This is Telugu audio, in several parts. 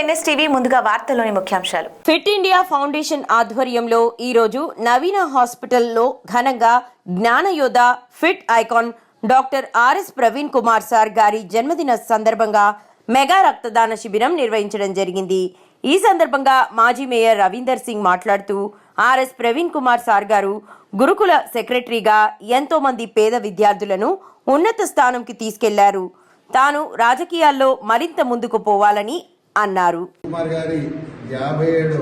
ఎన్ఎస్టీవీ ముందుగా వార్తల్లోని ముఖ్యాంశాలు. ఫిట్ ఇండియా ఫౌండేషన్ ఆధ్వర్యంలో ఈరోజు నవీన హాస్పిటల్లో ఘనంగా జ్ఞానయోధ fit icon doctor RS Praveen Kumar sir గారి జన్మదిన సందర్భంగా మెగా రక్తదాన శిబిరం నిర్వహించడం జరిగింది. ఈ సందర్భంగా మాజీ మేయర్ రవీందర్ సింగ్ మాట్లాడుతూ ఆర్ఎస్ ప్రవీణ్ కుమార్ సార్ గారు గురుకుల సెక్రటరీగా ఎంతో మంది పేద విద్యార్థులను ఉన్నత స్థానంకి తీసుకెళ్ళారు. తాను రాజకీయాల్లో మరింత ముందుకు పోవాలని అన్నారు. కుమార్ గారి యాభై ఏడు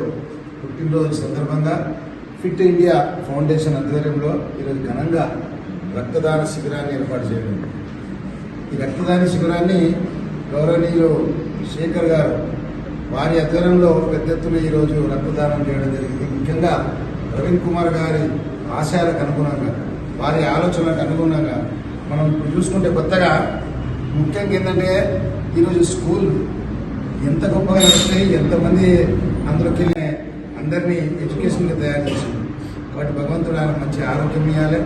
పుట్టినరోజు సందర్భంగా ఫిట్ ఇండియా ఫౌండేషన్ ఆధ్వర్యంలో ఈరోజు ఘనంగా రక్తదాన శిబిరాన్ని ఏర్పాటు చేయడం. ఈ రక్తదాన శిబిరాన్ని గౌరవనీయులు శేఖర్ గారు వారి ఆధ్వర్యంలో పెద్ద ఎత్తున ఈరోజు రక్తదానం చేయడం జరిగింది. ముఖ్యంగా ప్రవీణ్ కుమార్ గారి ఆశయాలకు అనుగుణంగా వారి ఆలోచనలకు అనుగుణంగా మనం ఇప్పుడు చూసుకుంటే కొత్తగా ముఖ్యంగా ఏంటంటే ఈరోజు స్కూల్ ఎంత గొప్పగా నడుస్తాయి ఎంతమంది అందులోకి అందరినీ ఎడ్యుకేషన్గా తయారు చేసింది కాబట్టి భగవంతుడు ఆయన మంచి ఆరోగ్యం ఇవ్వాలి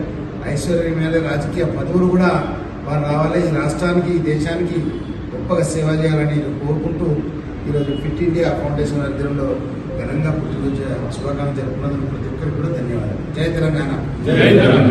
ఐశ్వర్యం ఇవ్వాలి రాజకీయ పదవులు కూడా వారు రావాలి. ఈ రాష్ట్రానికి ఈ దేశానికి గొప్పగా సేవ చేయాలని కోరుకుంటూ ఈరోజు ఫిట్ ఇండియా ఫౌండేషన్ ఆధ్వర్యంలో ఘనంగా పుట్టినరోజు శుభాకాంక్షలు జరుపుకున్నందుకు ప్రతి ఒక్కరికి కూడా ధన్యవాదాలు. జై తెలంగాణ. జై తెలంగాణ.